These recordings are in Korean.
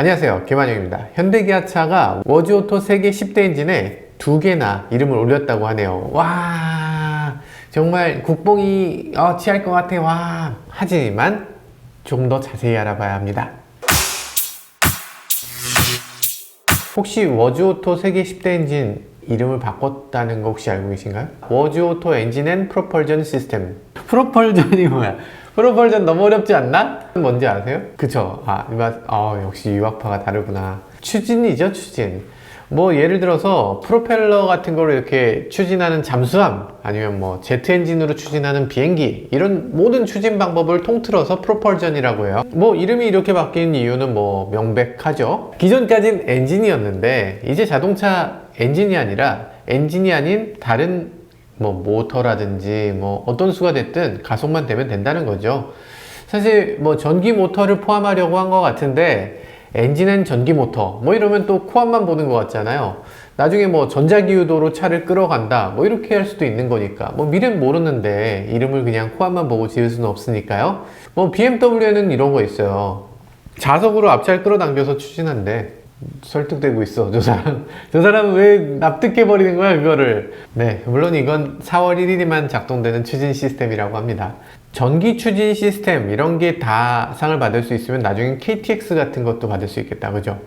안녕하세요. 김한영입니다. 현대기아차가 워즈오토 세계 10대 엔진에 두 개나 이름을 올렸다고 하네요. 와 정말 국뽕이 어, 취할 것 같아 와 하지만 좀더 자세히 알아봐야 합니다. 혹시 워즈오토 세계 10대 엔진 이름을 바꿨다는 거 혹시 알고 계신가요? 워즈오토 엔진 앤 프로펄전 시스템 프로펄전이 뭐야? 프로펄전 너무 어렵지 않나? 뭔지 아세요? 그쵸? 아, 맞, 아 역시 유학파가 다르구나 추진이죠 추진 뭐 예를 들어서 프로펠러 같은 거를 이렇게 추진하는 잠수함 아니면 뭐 제트 엔진으로 추진하는 비행기 이런 모든 추진 방법을 통틀어서 프로펄전이라고 해요 뭐 이름이 이렇게 바뀐 이유는 뭐 명백하죠 기존까진 엔진이었는데 이제 자동차 엔진이 아니라 엔진이 아닌 다른 뭐 모터라든지 뭐 어떤 수가 됐든 가속만 되면 된다는 거죠. 사실 뭐 전기 모터를 포함하려고 한 것 같은데 엔진은 전기 모터 뭐 이러면 또 코앞만 보는 것 같잖아요. 나중에 뭐 전자기유도로 차를 끌어간다 뭐 이렇게 할 수도 있는 거니까 뭐 미래는 모르는데 이름을 그냥 코앞만 보고 지을 수는 없으니까요. 뭐 BMW에는 이런 거 있어요. 자석으로 앞차를 끌어당겨서 추진한대 설득되고 있어. 저 사람 저 사람은 왜 납득해 버리는 거야 그거를. 네 물론 이건 4월 1일에만 작동되는 추진 시스템이라고 합니다. 전기 추진 시스템 이런 게 다 상을 받을 수 있으면 나중엔 KTX 같은 것도 받을 수 있겠다. 그죠?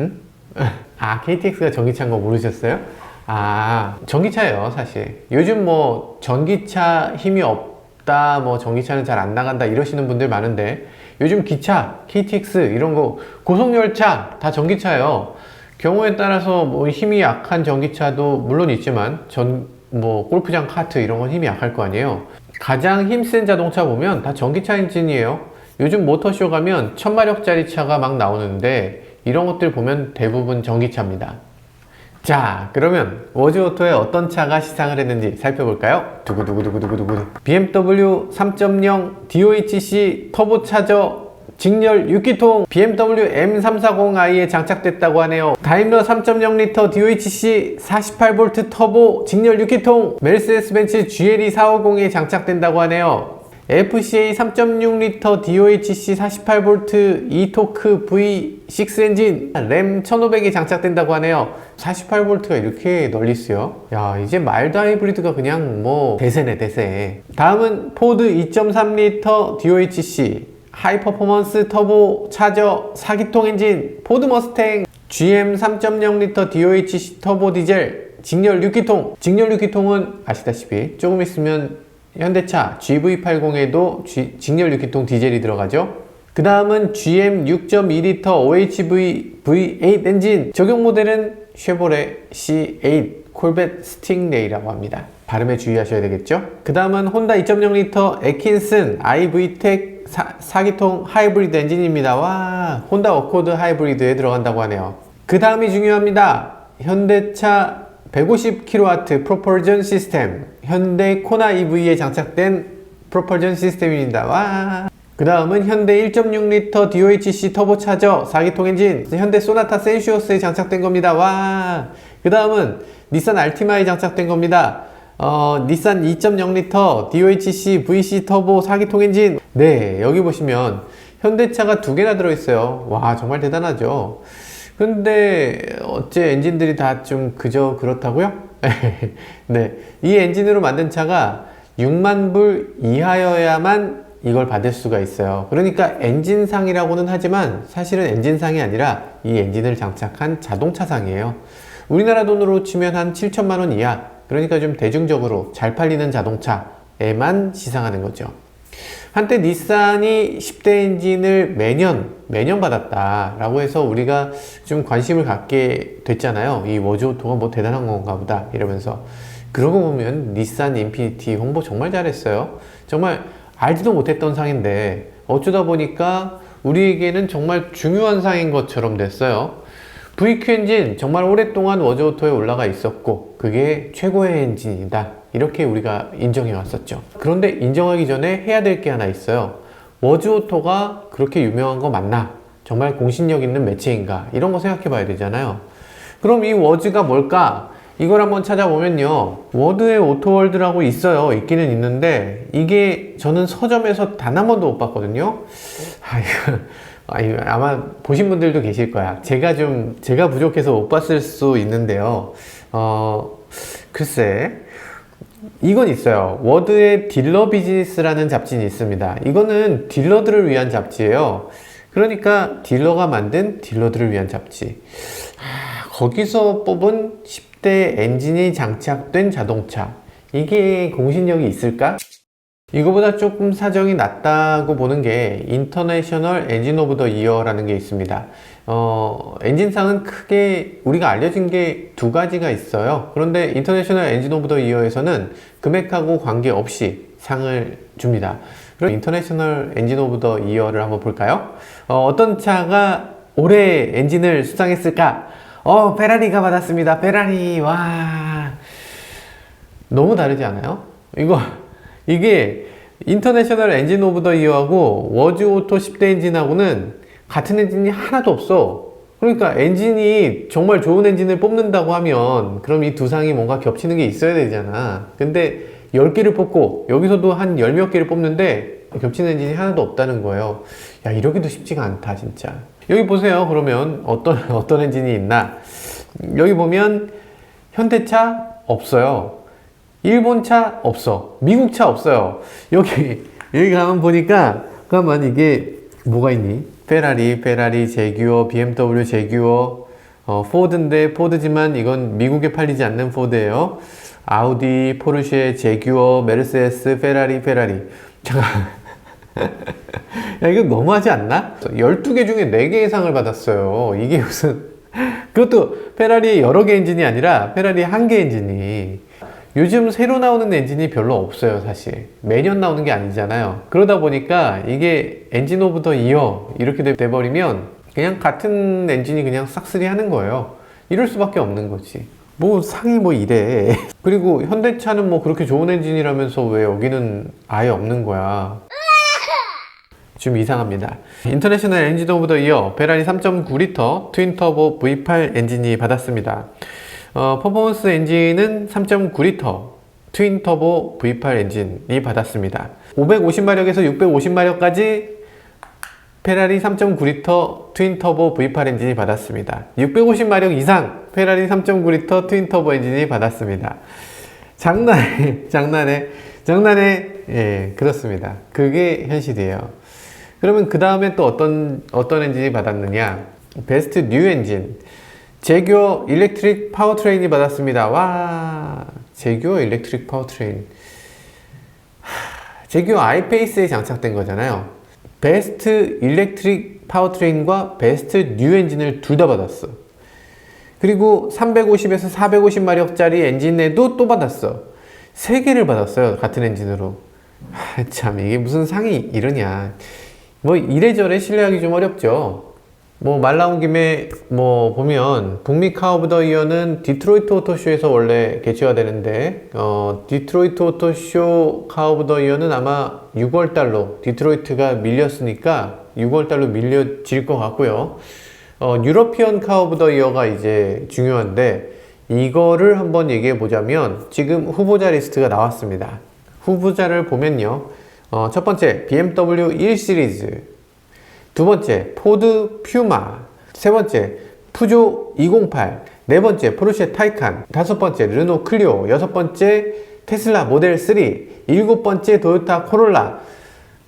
응? 아 KTX가 전기차인 거 모르셨어요? 아 전기차예요 사실. 요즘 뭐 전기차 힘이 없다 뭐 전기차는 잘 안 나간다 이러시는 분들 많은데 요즘 기차, KTX 이런 거 고속열차 다 전기차예요. 경우에 따라서 뭐 힘이 약한 전기차도 물론 있지만 전 뭐 골프장 카트 이런 건 힘이 약할 거 아니에요. 가장 힘센 자동차 보면 다 전기차 엔진이에요. 요즘 모터쇼 가면 1000마력짜리 차가 막 나오는데 이런 것들 보면 대부분 전기차입니다. 자, 그러면 워즈오토에 어떤 차가 시상을 했는지 살펴볼까요? 두구두구두구두구두구. BMW 3.0 DOHC 터보차저 직렬 6기통 BMW M340i에 장착됐다고 하네요. 다임러 3.0L DOHC 48V 터보 직렬 6기통 메르세데스 벤츠 GLE 450에 장착된다고 하네요. FCA 3.6L DOHC 48V e토크 V6 엔진. 램 1500이 장착된다고 하네요. 48V가 이렇게 널리 쓰여 야 이제 마일드 하이브리드가 그냥 뭐 대세네 대세. 다음은 포드 2.3L DOHC 하이 퍼포먼스 터보 차저 4기통 엔진. 포드 머스탱. GM 3.0L DOHC 터보 디젤. 직렬 6기통. 직렬 6기통은 아시다시피 조금 있으면 현대차 GV80에도 G, 직렬 6기통 디젤이 들어가죠. 그 다음은 GM 6.2L OHV V8 엔진 적용 모델은 쉐보레 C8 콜벳 스팅레이라고 합니다. 발음에 주의하셔야 되겠죠. 그 다음은 혼다 2.0L 에킨슨 iV텍 4, 기통 하이브리드 엔진입니다. 와 혼다 어코드 하이브리드에 들어간다고 하네요. 그 다음이 중요합니다. 현대차 150kW 프로펄전 시스템 현대 코나 EV에 장착된 프로펄전 시스템입니다. 와. 그 다음은 현대 1.6L DOHC 터보차저 4기통 엔진 현대 소나타 센슈어스에 장착된 겁니다. 와. 그 다음은 닛산 알티마에 장착된 겁니다. 어, 닛산 2.0L DOHC VC 터보 4기통 엔진 네 여기 보시면 현대차가 두 개나 들어있어요. 와 정말 대단하죠. 근데 어째 엔진들이 다 좀 그저 그렇다고요? 네, 이 엔진으로 만든 차가 6만 불 이하여야만 이걸 받을 수가 있어요. 그러니까 엔진상이라고는 하지만 사실은 엔진상이 아니라 이 엔진을 장착한 자동차상이에요. 우리나라 돈으로 치면 한 7천만 원 이하. 그러니까 좀 대중적으로 잘 팔리는 자동차에만 시상하는 거죠. 한때 닛산이 10대 엔진을 매년 매년 받았다라고 해서 우리가 좀 관심을 갖게 됐잖아요. 이 워즈오토가 뭐 대단한 건가 보다 이러면서 그러고 보면 닛산 인피니티 홍보 정말 잘했어요. 정말 알지도 못했던 상인데 어쩌다 보니까 우리에게는 정말 중요한 상인 것처럼 됐어요. VQ 엔진 정말 오랫동안 워즈오토에 올라가 있었고 그게 최고의 엔진이다 이렇게 우리가 인정해 왔었죠. 그런데 인정하기 전에 해야 될 게 하나 있어요. 워즈오토가 그렇게 유명한 거 맞나? 정말 공신력 있는 매체인가? 이런 거 생각해 봐야 되잖아요. 그럼 이 워즈가 뭘까? 이걸 한번 찾아보면요. 워드의 오토월드라고 있어요. 있기는 있는데 이게 저는 서점에서 단 한 번도 못 봤거든요. 아, 아니, 아마 보신 분들도 계실 거야. 제가 좀, 제가 부족해서 못 봤을 수 있는데요. 어, 글쎄. 이건 있어요. 워드의 딜러 비즈니스라는 잡지는 있습니다. 이거는 딜러들을 위한 잡지예요. 그러니까 딜러가 만든 딜러들을 위한 잡지. 아, 거기서 뽑은 10대 엔진이 장착된 자동차. 이게 공신력이 있을까? 이거보다 조금 사정이 낮다고 보는 게 인터내셔널 엔진 오브 더 이어라는 게 있습니다. 어, 엔진상은 크게 우리가 알려진 게 두 가지가 있어요. 그런데 인터내셔널 엔진 오브 더 이어에서는 금액하고 관계없이 상을 줍니다. 그럼 인터내셔널 엔진 오브 더 이어를 한번 볼까요? 어, 떤 차가 올해 엔진을 수상했을까? 어, 페라리가 받았습니다. 페라리, 와. 너무 다르지 않아요? 이거, 이게 인터내셔널 엔진 오브 더 이어하고 워즈 오토 10대 엔진하고는 같은 엔진이 하나도 없어. 그러니까 엔진이 정말 좋은 엔진을 뽑는다고 하면 그럼 이 두 상이 뭔가 겹치는 게 있어야 되잖아. 근데 10개를 뽑고 여기서도 한열몇 개를 뽑는데 겹치는 엔진이 하나도 없다는 거예요. 야, 이러기도 쉽지가 않다, 진짜. 여기 보세요. 그러면 어떤, 어떤 엔진이 있나? 여기 보면 현대차 없어요. 일본 차 없어. 미국 차 없어요. 여기, 여기 가면 보니까, 잠깐만, 이게 뭐가 있니? 페라리, 페라리, 제규어, BMW, 제규어, 어, 포드인데, 포드지만 이건 미국에 팔리지 않는 포드예요 아우디, 포르쉐, 제규어, 메르세데스, 페라리, 페라리. 잠깐. 야, 이거 너무하지 않나? 12개 중에 4개의 상을 받았어요. 이게 무슨. 그것도 페라리 여러 개 엔진이 아니라 페라리 한개 엔진이. 요즘 새로 나오는 엔진이 별로 없어요, 사실. 매년 나오는 게 아니잖아요. 그러다 보니까 이게 엔진 오브 더 이어 이렇게 돼- 돼버리면 그냥 같은 엔진이 그냥 싹쓸이 하는 거예요. 이럴 수밖에 없는 거지. 뭐 상이 뭐 이래. 그리고 현대차는 뭐 그렇게 좋은 엔진이라면서 왜 여기는 아예 없는 거야. 좀 이상합니다. 인터내셔널 엔진 오브 더 이어 페라리 3.9L 트윈 터보 V8 엔진이 받았습니다. 어, 퍼포먼스 엔진은 3.9L 트윈 터보 V8 엔진이 받았습니다. 550마력에서 650마력까지 페라리 3.9L 트윈 터보 V8 엔진이 받았습니다. 650마력 이상 페라리 3.9L 트윈 터보 엔진이 받았습니다. 장난해, 장난해, 장난해. 예, 그렇습니다. 그게 현실이에요. 그러면 그 다음에 또 어떤, 어떤 엔진이 받았느냐? 베스트 뉴 엔진. 제규어 일렉트릭 파워트레인이 받았습니다. 와, 제규어 일렉트릭 파워트레인. 하, 제규어 아이페이스에 장착된 거잖아요. 베스트 일렉트릭 파워트레인과 베스트 뉴 엔진을 둘 다 받았어. 그리고 350에서 450마력짜리 엔진에도 또 받았어. 세 개를 받았어요. 같은 엔진으로. 하, 참, 이게 무슨 상이 이러냐. 뭐 이래저래 신뢰하기 좀 어렵죠. 뭐 말 나온 김에 뭐 보면 북미 카 오브 더 이어는 디트로이트 오토쇼에서 원래 개최가 되는데 어 디트로이트 오토쇼 카 오브 더 이어는 아마 6월 달로 디트로이트가 밀렸으니까 6월 달로 밀려질 것 같고요. 어 유러피언 카 오브 더 이어가 이제 중요한데 이거를 한번 얘기해 보자면 지금 후보자 리스트가 나왔습니다. 후보자를 보면요. 어, 첫 번째 BMW 1 시리즈 두 번째 포드 퓨마 세 번째 푸조 208 네 번째 포르쉐 타이칸 다섯 번째 르노 클리오 여섯 번째 테슬라 모델 3 일곱 번째 도요타 코롤라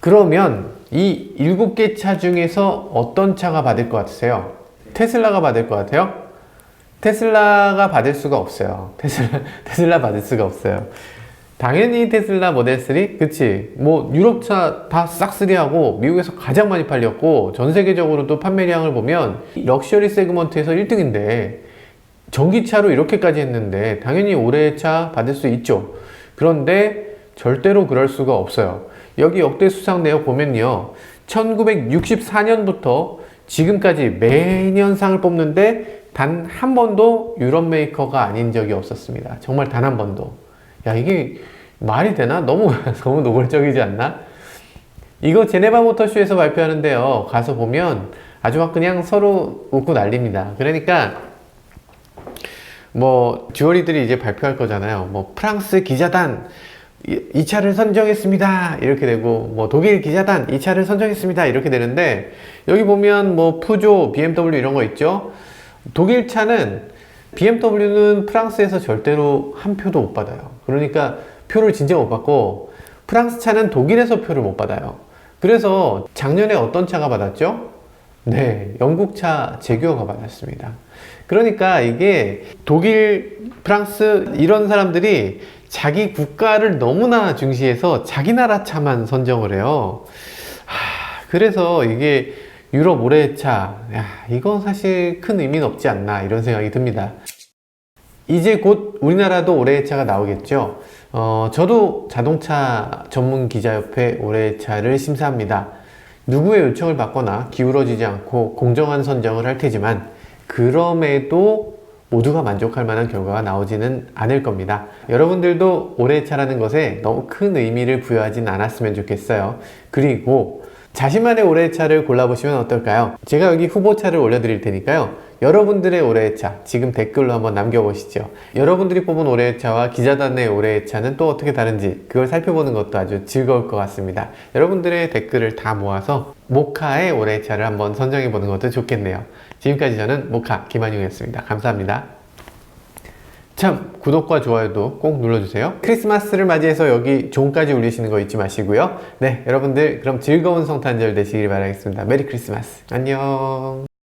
그러면 이 일곱 개 차 중에서 어떤 차가 받을 것 같으세요? 테슬라가 받을 것 같아요? 테슬라가 받을 수가 없어요. 테슬라, 테슬라 받을 수가 없어요. 당연히 테슬라 모델 3? 그치. 뭐, 유럽차 다 싹쓸이하고 미국에서 가장 많이 팔렸고, 전 세계적으로도 판매량을 보면 럭셔리 세그먼트에서 1등인데, 전기차로 이렇게까지 했는데, 당연히 올해 차 받을 수 있죠. 그런데 절대로 그럴 수가 없어요. 여기 역대 수상 내역 보면요. 1964년부터 지금까지 매년 상을 뽑는데, 단 한 번도 유럽 메이커가 아닌 적이 없었습니다. 정말 단 한 번도. 야, 이게 말이 되나? 너무, 너무 노골적이지 않나? 이거 제네바 모터쇼에서 발표하는데요. 가서 보면 아주 막 그냥 서로 웃고 난립니다. 그러니까 뭐 듀얼이들이 이제 발표할 거잖아요. 뭐 프랑스 기자단 이, 이 차를 선정했습니다. 이렇게 되고, 뭐, 독일 기자단 이 차를 선정했습니다. 이렇게 되는데, 여기 보면 뭐, 푸조, BMW 이런 거 있죠? 독일 차는, BMW는 프랑스에서 절대로 한 표도 못 받아요. 그러니까 표를 진짜 못 받고, 프랑스 차는 독일에서 표를 못 받아요. 그래서 작년에 어떤 차가 받았죠? 네, 영국 차 제규어가 받았습니다. 그러니까 이게 독일, 프랑스 이런 사람들이 자기 국가를 너무나 중시해서 자기 나라 차만 선정을 해요. 하, 그래서 이게 유럽 올해 차, 야, 이건 사실 큰 의미는 없지 않나 이런 생각이 듭니다. 이제 곧 우리나라도 올해 차가 나오겠죠. 어, 저도 자동차 전문 기자협회 올해 차를 심사합니다. 누구의 요청을 받거나 기울어지지 않고 공정한 선정을 할 테지만 그럼에도 모두가 만족할 만한 결과가 나오지는 않을 겁니다. 여러분들도 올해 차라는 것에 너무 큰 의미를 부여하진 않았으면 좋겠어요. 그리고 자신만의 올해 차를 골라보시면 어떨까요? 제가 여기 후보 차를 올려드릴 테니까요. 여러분들의 올해의 차 지금 댓글로 한번 남겨보시죠. 여러분들이 뽑은 올해의 차와 기자단의 올해의 차는 또 어떻게 다른지 그걸 살펴보는 것도 아주 즐거울 것 같습니다. 여러분들의 댓글을 다 모아서 모카의 올해의 차를 한번 선정해 보는 것도 좋겠네요. 지금까지 저는 모카 김한용이었습니다. 감사합니다. 참 구독과 좋아요도 꼭 눌러주세요. 크리스마스를 맞이해서 여기 종까지 울리시는 거 잊지 마시고요. 네, 여러분들 그럼 즐거운 성탄절 되시길 바라겠습니다. 메리 크리스마스. 안녕.